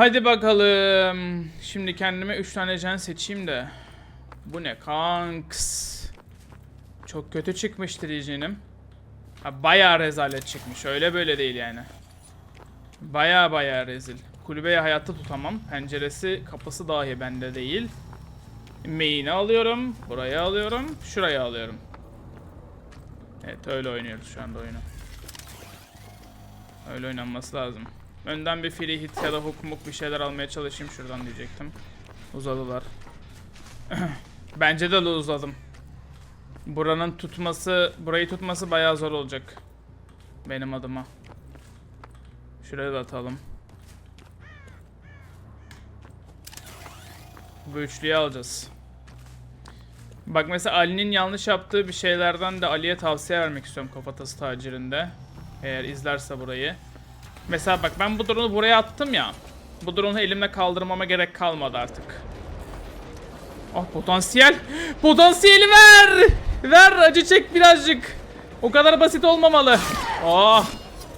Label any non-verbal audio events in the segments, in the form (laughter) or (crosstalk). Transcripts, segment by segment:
Hadi bakalım. Şimdi kendime 3 tane can seçeyim de. Bu ne kanks? Çok kötü çıkmıştır iyicenim. Ha, bayağı rezalet çıkmış. Öyle böyle değil yani. Bayağı bayağı rezil. Kulübeyi hayatta tutamam. Penceresi, kapısı dahi bende değil. Main'i alıyorum. Burayı alıyorum. Şurayı alıyorum. Evet öyle oynuyoruz şu anda oyunu. Öyle oynanması lazım. Önden bir free hit ya da hook mook bir şeyler almaya çalışayım şuradan diyecektim. Uzadılar. (clears throat) Bence de uzadım. Buranın tutması, burayı tutması bayağı zor olacak. Benim adıma. Şuraya da atalım. Bu üçlüyü alacağız. Bak mesela Ali'nin yanlış yaptığı bir şeylerden de Ali'ye tavsiye vermek istiyorum kafatası tacirinde. Eğer izlerse burayı. Mesela bak ben bu drone'u buraya attım ya. Bu drone'u elimle kaldırmama gerek kalmadı artık. Ah potansiyel. Potansiyeli ver. Ver acı çek birazcık. O kadar basit olmamalı. Oh.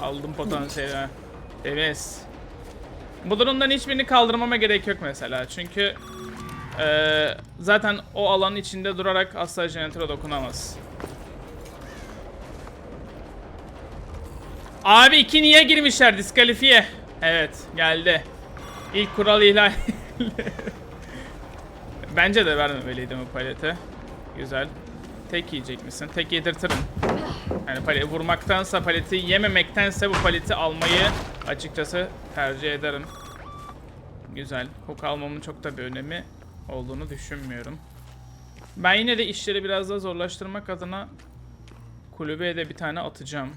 Aldım potansiyeli. Evet. Bu drone'dan hiçbirini kaldırmama gerek yok mesela. Çünkü eee, zaten o alanın içinde durarak asla jeneratöre dokunamaz. Abi iki niye girmişler diskalifiye? Evet geldi. İlk kural ihlal. (laughs) Bence de vermemeliydim bu paleti. Güzel. Tek yiyecek misin? Tek yedirtirim. Yani paleti vurmaktansa paleti yememektense bu paleti almayı açıkçası tercih ederim. Güzel. Hook almamın çok da bir önemi olduğunu düşünmüyorum. Ben yine de işleri biraz daha zorlaştırmak adına kulübeye de bir tane atacağım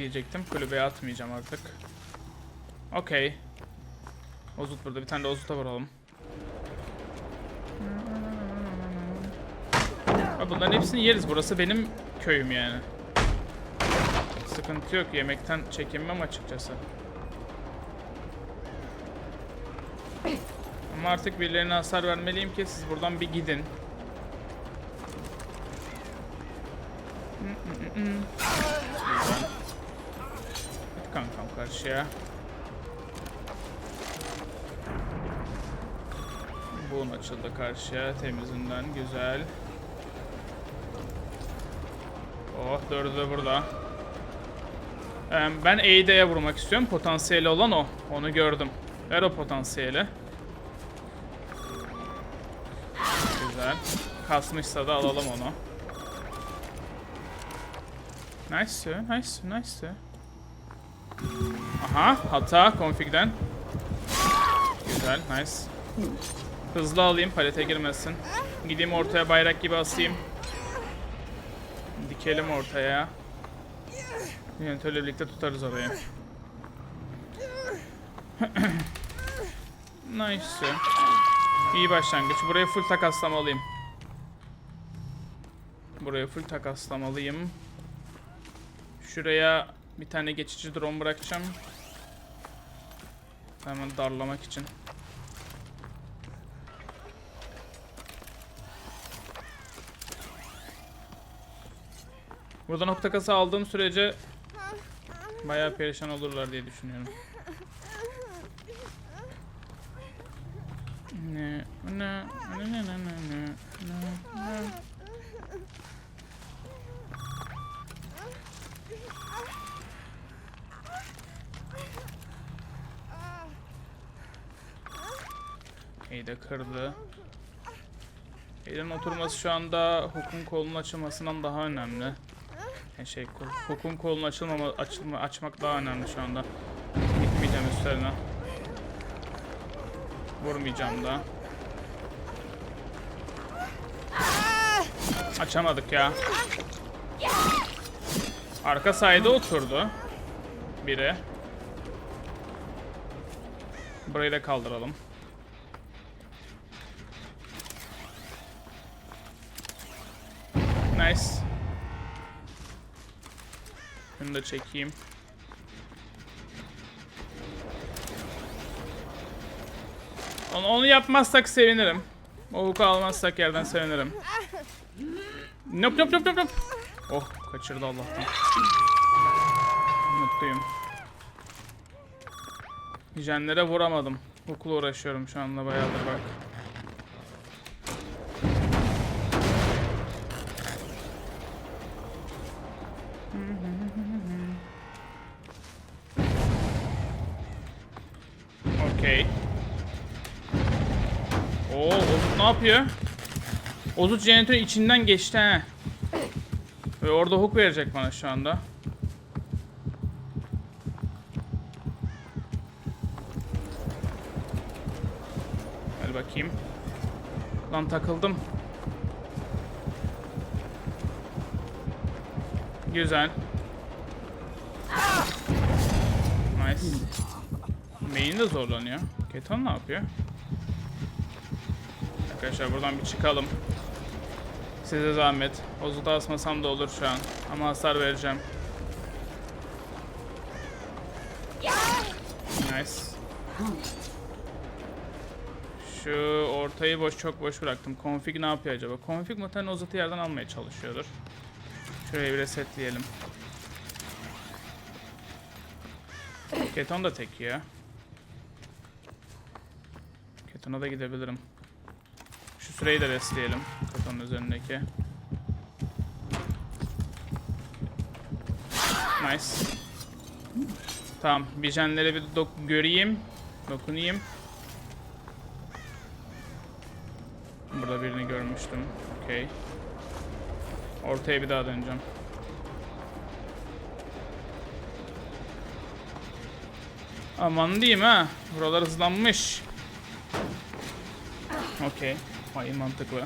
diyecektim. Kulübeye atmayacağım artık. Okey. Ozut burada. Bir tane de Ozut'a vuralım. Ha, Bunların hepsini yeriz. Burası benim köyüm yani. Sıkıntı yok. Yemekten çekinmem açıkçası. Ama artık birilerine hasar vermeliyim ki siz buradan bir gidin. Karşıya. Buğun açıldı karşıya temizinden güzel. Oh dördü de burada. Ben Eide'ye vurmak istiyorum. Potansiyeli olan o. Onu gördüm. Ver o potansiyeli. Güzel. Kasmışsa da alalım onu. Nice, nice, nice. Aha, hata config'den. Güzel, nice. Hızlı alayım, palete girmesin. Gideyim ortaya bayrak gibi asayım. Dikelim ortaya. Yönetörle birlikte tutarız orayı. (clears throat) nice. İyi başlangıç. Buraya full takaslamalıyım. Buraya full takaslamalıyım. Şuraya bir tane geçici drone bırakacağım. Hemen darlamak için. Buradan nokta kası aldığım sürece bayağı perişan olurlar diye düşünüyorum. Ne ne ne ne ne ne ne İyi de kırdı. Elin oturması şu anda hukukun kolunun açılmasından daha önemli. Yani şey, hukukun kolunun açılmama, açılma, açmak daha önemli şu anda. Gitmeyeceğim üstlerine. Vurmayacağım da. Açamadık ya. Arka sayede oturdu. Biri. Burayı da kaldıralım. Nice. Şunu da çekeyim. Onu, onu yapmazsak sevinirim. O hook'u almazsak yerden sevinirim. Nop nop nop nop nop. Oh kaçırdı Allah'tan. Mutluyum. Jenlere vuramadım. Okula uğraşıyorum şu anda bayağıdır bak. Yapıyor? Ozut jeneratörün içinden geçti he. Ve orada hook verecek bana şu anda. Hadi bakayım. Lan takıldım. Güzel. Nice. Main de zorlanıyor. Keton ne yapıyor? Arkadaşlar buradan bir çıkalım. Size zahmet. Ozuda asmasam da olur şu an. Ama hasar vereceğim. Nice. Şu ortayı boş çok boş bıraktım. Config ne yapıyor acaba? Config muhtemelen Ozut'u yerden almaya çalışıyordur. Şurayı bir resetleyelim. Keton da tek ya. Keton'a da gidebilirim. Şu süreyi de restleyelim. Keton'un üzerindeki. Nice. Tamam. Bijenleri bir dok göreyim. Dokunayım. Burada birini görmüştüm. Okey. Ortaya bir daha döneceğim. Aman diyeyim ha. Buralar hızlanmış. Okey. Hayır mantıklı.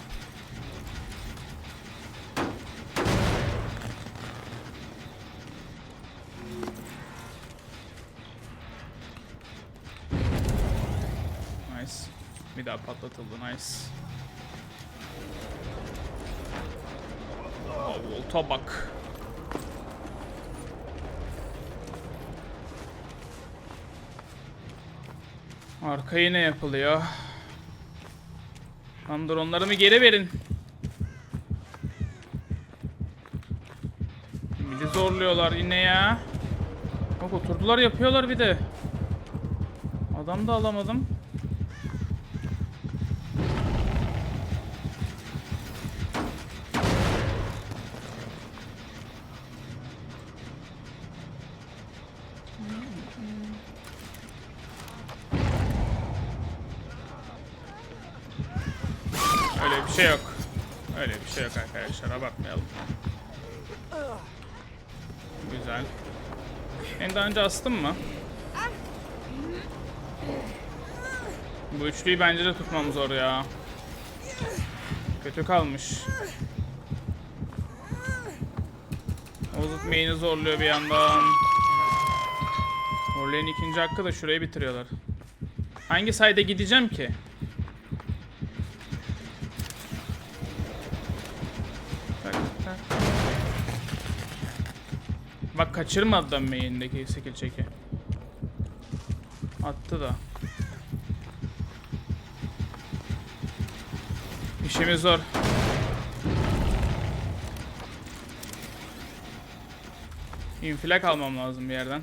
Nice. Bir daha patlatıldı. Nice. Aa, volta bak. Arka yine yapılıyor. Lan dronlarımı geri verin. Bizi zorluyorlar yine ya. Bak oturdular yapıyorlar bir de. Adam da alamadım. Öyle bir şey yok. Öyle bir şey yok arkadaşlar abartmayalım. Güzel. En daha önce astım mı? Bu üçlüyü bence de tutmam zor ya. Kötü kalmış. Ozut main'i zorluyor bir yandan. Orlay'ın ikinci hakkı da şurayı bitiriyorlar. Hangi sayede gideceğim ki? Tak, tak. Bak kaçırmadı da main'deki skill çeki. Attı da. İşimiz zor. İnfilak almam lazım bir yerden.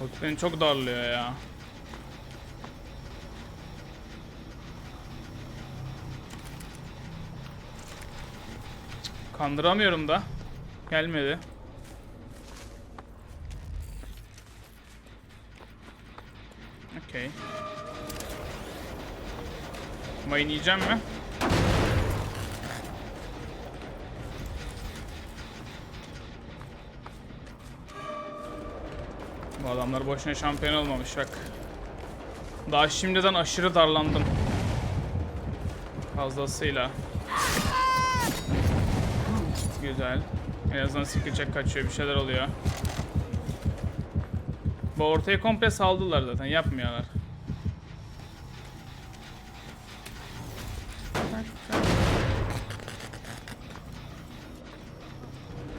Bak beni çok darlıyor ya. Kandıramıyorum da. Gelmedi. Okey. Mayın yiyeceğim mi? Adamlar boşuna şampiyon olmamış bak. Daha şimdiden aşırı darlandım. Fazlasıyla. Güzel. En azından check kaçıyor bir şeyler oluyor. Bu ortaya komple saldılar zaten yapmıyorlar.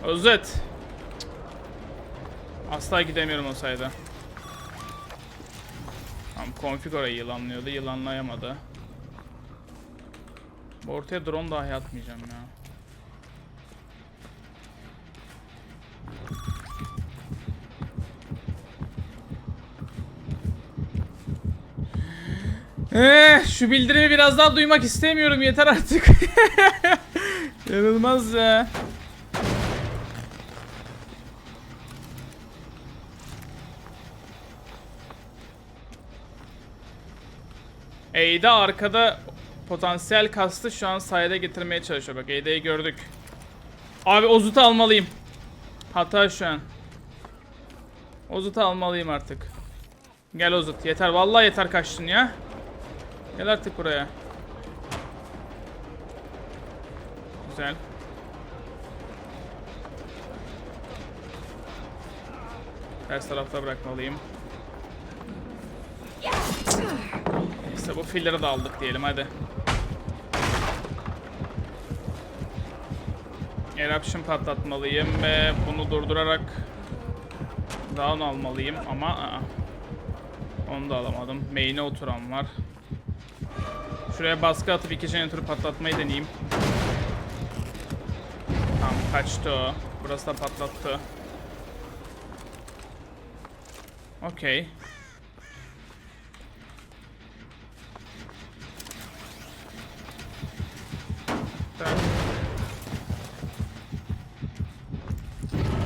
Özet. Asla gidemiyorum o sayede. Config orayı yılanlıyordu. Yılanlayamadı. Bu Ortaya drone dahi atmayacağım ya. Eh, şu bildirimi biraz daha duymak istemiyorum yeter artık. (laughs) Yanılmaz ya. Eyda arkada potansiyel kastı şu an sayede getirmeye çalışıyor. Bak Eyda'yı gördük. Abi Ozut'u almalıyım. Hata şu an. Ozut'u almalıyım artık. Gel Ozut yeter. Vallahi yeter kaçtın ya. Gel artık buraya. Güzel. Ters tarafta bırakmalıyım. İşte bu filleri de aldık diyelim hadi. Eruption patlatmalıyım ve bunu durdurarak down almalıyım ama aa, onu da alamadım. Main'e oturan var. Şuraya baskı atıp iki jeneratörü patlatmayı deneyeyim. Tamam kaçtı o. Burası da patlattı. Okey.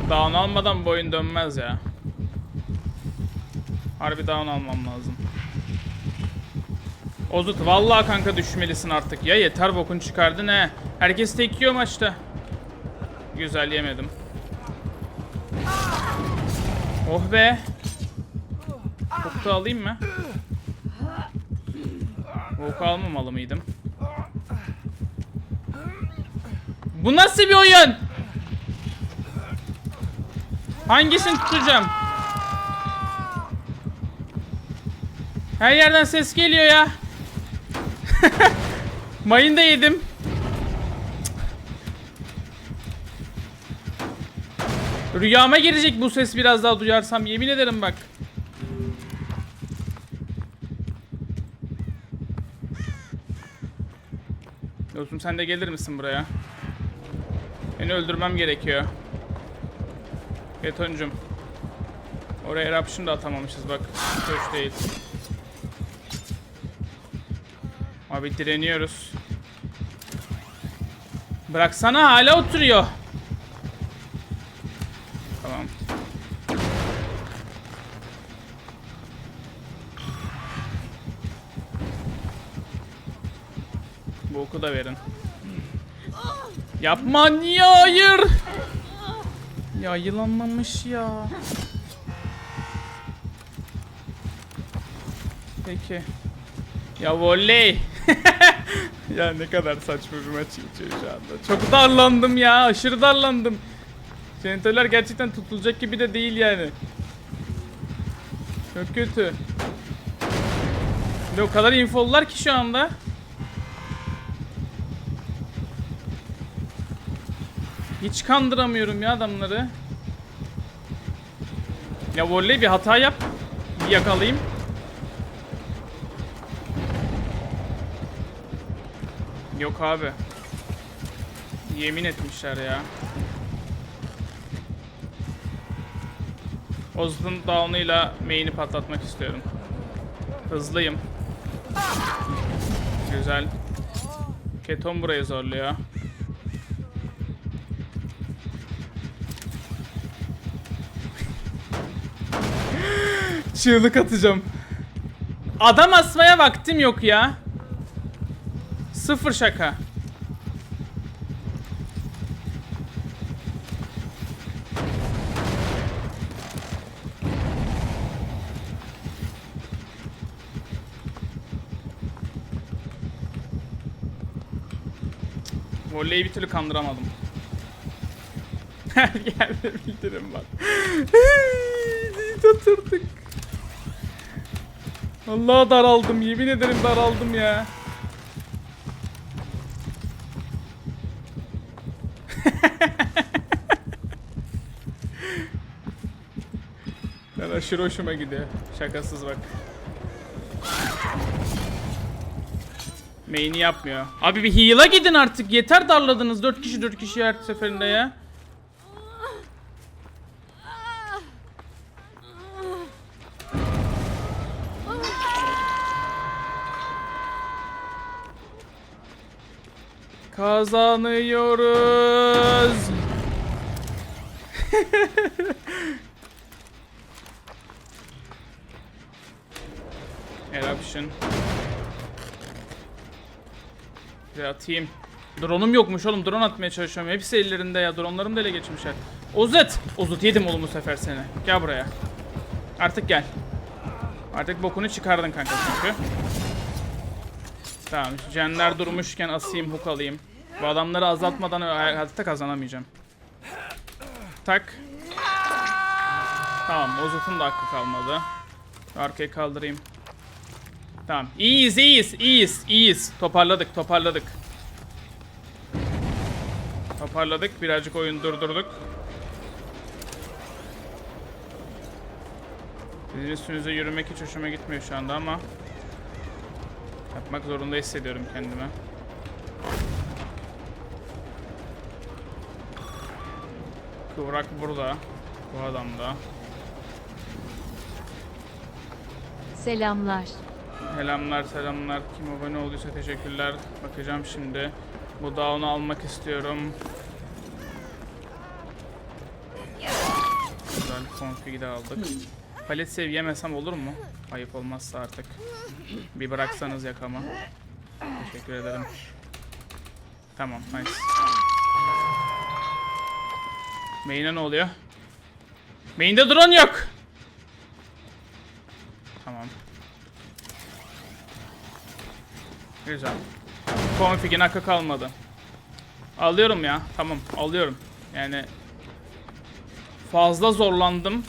Down almadan bu oyun dönmez ya. Harbi down almam lazım. Ozut vallahi kanka düşmelisin artık. Ya yeter bokun çıkardı ne? Herkes tek yiyor maçta. Güzel yemedim. Oh be. Koku alayım mı? Koku almamalı mıydım? Bu nasıl bir oyun? Hangisini tutacağım? Her yerden ses geliyor ya. (laughs) Mayın da yedim. Rüyama girecek bu ses biraz daha duyarsam yemin ederim bak. Dostum sen de gelir misin buraya? Beni öldürmem gerekiyor. Betoncum. Oraya eruption da atamamışız bak. Hoş değil. Abi direniyoruz. Bıraksana hala oturuyor. Tamam. Bu oku da verin. Yapma niye hayır? Ya yılanlamış ya. Peki. Ya voley. (laughs) ya ne kadar saçma bir maç geçiyor şu anda. Çok darlandım ya. Aşırı darlandım. Jenitörler gerçekten tutulacak gibi de değil yani. Çok kötü. De o kadar infolular ki şu anda. Hiç kandıramıyorum ya adamları. Ya voley bir hata yap. Bir yakalayayım. Yok abi. Yemin etmişler ya. Ozl'un down'ıyla main'i patlatmak istiyorum. Hızlıyım. Güzel. Keton burayı zorluyor. Çığlık atacağım. Adam asmaya vaktim yok ya. Sıfır şaka. Voleyi bir türlü kandıramadım. Her yerde bildirim var. (laughs) Tuturduk. Allah daraldım. Yemin ederim daraldım ya. (laughs) ben aşırı hoşuma gidiyor. Şakasız bak. Main'i yapmıyor. Abi bir heal'a gidin artık. Yeter darladınız 4 kişi 4 kişi her seferinde ya. Kazanıyoruz. (laughs) Eruption. Bir atayım. Drone'um yokmuş oğlum. Drone atmaya çalışıyorum. Hepsi ellerinde ya. Drone'larım da ele geçmişler. Ozet! Ozut yedim oğlum bu sefer seni. Gel buraya. Artık gel. Artık bokunu çıkardın kanka çünkü. Tamam. Jenler durmuşken asayım, hook alayım. Bu adamları azaltmadan hayatta kazanamayacağım. Tak. Tamam. Ozut'un da hakkı kalmadı. Arkaya kaldırayım. Tamam. İyiyiz, iyiyiz, iyiyiz, iyiyiz. Toparladık, toparladık. Toparladık. Birazcık oyun durdurduk. Sizin üstünüze yürümek hiç hoşuma gitmiyor şu anda ama yapmak zorunda hissediyorum kendimi. Kıvrak burada. Bu adam da. Selamlar. Selamlar selamlar. Kim abone olduysa teşekkürler. Bakacağım şimdi. Bu down'u almak istiyorum. Güzel config'i de aldık. Palet sev yemesem olur mu? Ayıp olmazsa artık. Bir bıraksanız yakama. Teşekkür ederim. Tamam nice. Main'e ne oluyor? Main'de drone yok. Tamam. Güzel. Config'in hakkı kalmadı. Alıyorum ya. Tamam alıyorum. Yani fazla zorlandım.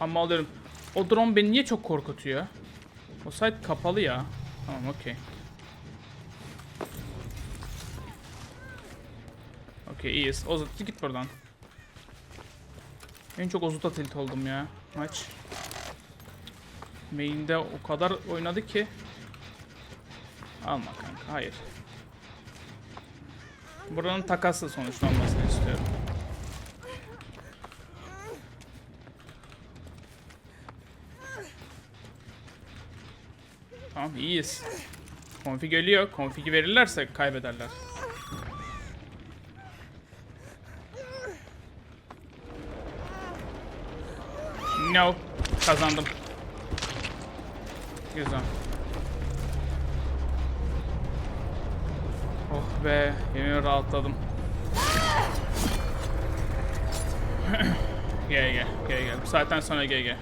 Ama alıyorum. O drone beni niye çok korkutuyor? O site kapalı ya. Tamam okey. Okey iyiyiz. Ozut git buradan. En çok Ozut'a tilt oldum ya. Maç. Main'de o kadar oynadı ki. Alma kanka hayır. Buranın takaslı sonuçlanmasını istiyorum. Tamam iyiyiz. Config geliyor. Config'i verirlerse kaybederler. No. Kazandım. Güzel. Oh be, yemin rahatladım. gel gel, gel gel. Bu saatten sonra gel gel.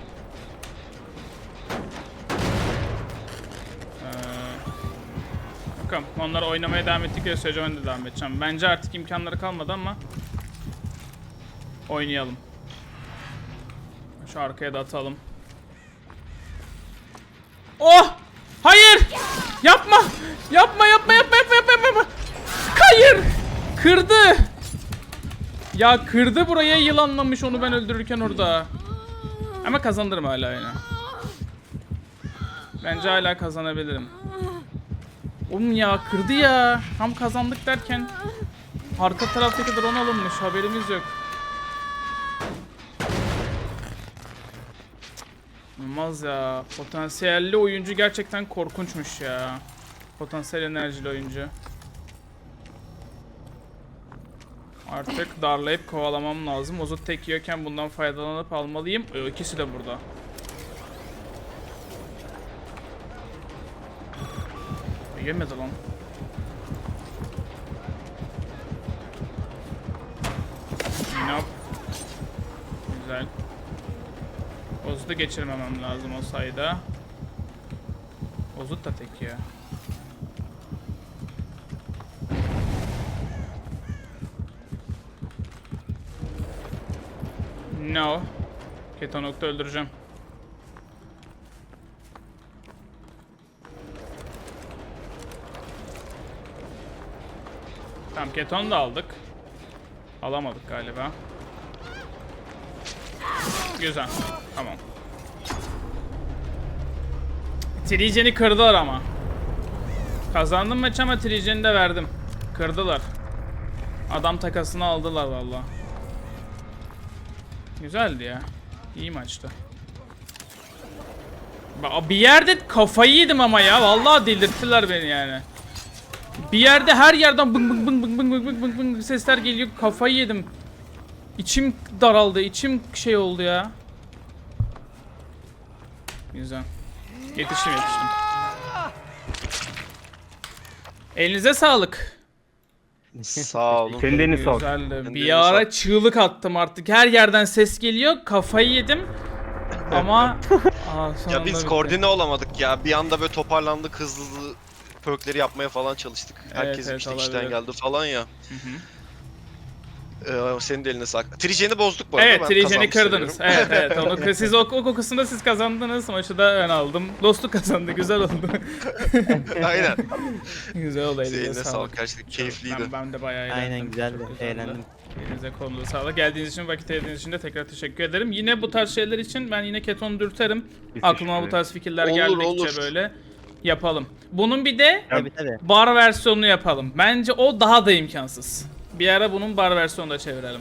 Ee, bakalım, onlar oynamaya devam ettikleri sürece ben de devam edeceğim. Bence artık imkanları kalmadı ama oynayalım. Şu arkaya da atalım. Oh! Hayır! Yapma! Yapma yapma yapma yapma yapma yapma! Hayır! Kırdı! Ya kırdı buraya yılanlamış onu ben öldürürken orada. Ama kazanırım hala yine. Bence hala kazanabilirim. Oğlum ya kırdı ya. Tam kazandık derken arka taraftaki drone alınmış haberimiz yok. Olmaz ya. Potansiyelli oyuncu gerçekten korkunçmuş ya. Potansiyel enerjili oyuncu. Artık darlayıp kovalamam lazım. Ozut tek yiyorken bundan faydalanıp almalıyım. Ee, ikisi de burada. Yemedi lan. Ozut'u geçirmemem lazım o sayıda. Ozut da tek ya. No. Ketonok'ta öldüreceğim. Tamam keton da aldık. Alamadık galiba. Güzel. Tamam. Trijen'i kırdılar ama. Kazandım maç ama Trijen'i de verdim. Kırdılar. Adam takasını aldılar valla. Güzeldi ya. İyi maçtı. Bir yerde kafayı yedim ama ya. Vallahi delirttiler beni yani. Bir yerde her yerden bıng bıng bıng bıng bıng bıng bıng bıng bıng sesler geliyor. Kafayı yedim. İçim daraldı. içim şey oldu ya. Güzel. Yetiştim yetiştim. Elinize sağlık. Sağ olun. Senin de elini. Güzeldi. Bir ara sağlık. çığlık attım artık. Her yerden ses geliyor. Kafayı yedim. Ama (laughs) Aa, sonunda Ya biz bitti. koordine olamadık ya. Bir anda böyle toparlandık hızlı hızlı perkleri yapmaya falan çalıştık. Herkes evet, işte işten olabilir. geldi falan ya. Hı hı. Ee, senin de eline sağlık. Trijen'i bozduk bu arada. Evet, ben Trijen'i kırdınız. Evet, evet. (laughs) Onu, siz o, o kokusunda siz kazandınız. Maçı da ben aldım. Dostluk kazandı. Güzel oldu. (laughs) Aynen. Güzel oldu. Eline sağlık. sağlık. Gerçekten keyifliydi. Ben, ben de bayağı eğlendim. Aynen güzeldi. Çok. Eğlendim. Elinize kolunuza sağlık. Geldiğiniz için, vakit ayırdığınız için de tekrar teşekkür ederim. Yine bu tarz şeyler için ben yine keton dürterim. Biz Aklıma bu tarz fikirler Olur, geldikçe olur. böyle yapalım. Bunun bir de Tabii tabii. bar versiyonunu yapalım. Bence o daha da imkansız. Bir ara bunun bar versiyonunu da çevirelim.